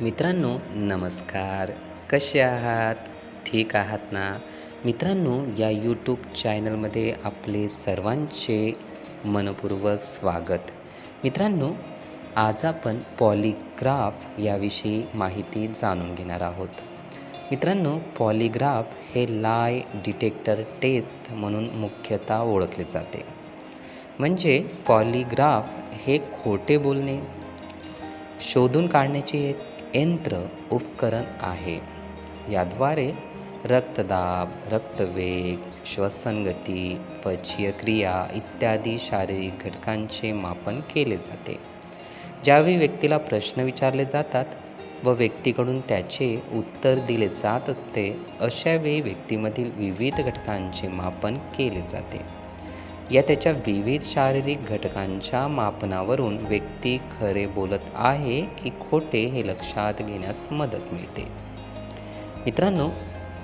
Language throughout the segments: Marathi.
मित्रांनो नमस्कार. कसे आहात? ठीक आहात ना? मित्रांनो या यूट्यूब चॅनलमध्ये आपले सर्वांचे मनपूर्वक स्वागत. मित्रांनो आज आपण पॉलिग्राफ याविषयी माहिती जाणून घेणार आहोत. मित्रांनो पॉलिग्राफ हे लाय डिटेक्टर टेस्ट म्हणून मुख्यतः ओळखले जाते. म्हणजे पॉलिग्राफ हे खोटे बोलणे शोधून काढण्याचे एक यंत्र उपकरण आहे. याद्वारे रक्तदाब रक्तवेग श्वसनगती त्वचीय क्रिया इत्यादी शारीरिक घटकांचे मापन केले जाते. ज्यावेळी व्यक्तीला प्रश्न विचारले जातात व व्यक्तीकडून त्याचे उत्तर दिले जात असते अशावेळी व्यक्तीमधील विविध घटकांचे मापन केले जाते. या त्याच्या विविध शारीरिक घटकांच्या मापनावरून व्यक्ती खरे बोलत आहे की खोटे हे लक्षात घेण्यास मदत मिळते. मित्रांनो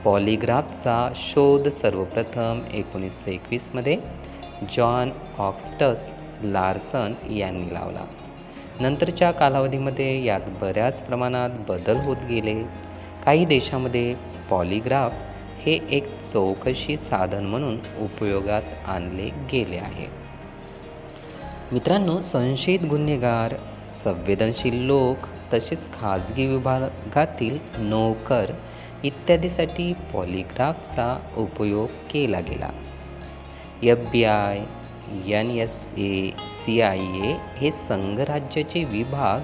पॉलिग्राफचा शोध सर्वप्रथम एकोणीसशे एकवीसमध्ये जॉन ऑक्स्टस लार्सन यांनी लावला. नंतरच्या कालावधीमध्ये यात बऱ्याच प्रमाणात बदल होत गेले. काही देशामध्ये पॉलिग्राफ हे एक चौकशी साधन म्हणून उपयोगात आणले गेले आहे. मित्रांनो संशयित गुन्हेगार संवेदनशील लोक तसेच खाजगी विभागातील नोकर इत्यादीसाठी पॉलिग्राफचा उपयोग केला गेला. F B I N S A C I A हे संघराज्याचे विभाग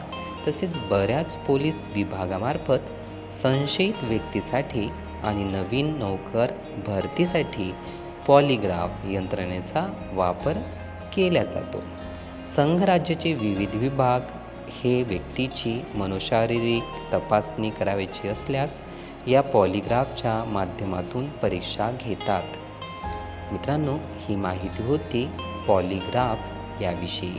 तसेच बऱ्याच पोलीस विभागामार्फत संशयित व्यक्तीसाठी आणि नवीन नोकर भरतीसाठी पॉलिग्राफ यंत्रणेचा वापर केला जातो. संघराज्याचे विविध विभाग हे व्यक्तीची मनोशारीरिक तपासणी करावयाची असल्यास या पॉलिग्राफच्या माध्यमातून परीक्षा घेतात. मित्रांनो ही माहिती होती पॉलिग्राफ याविषयी.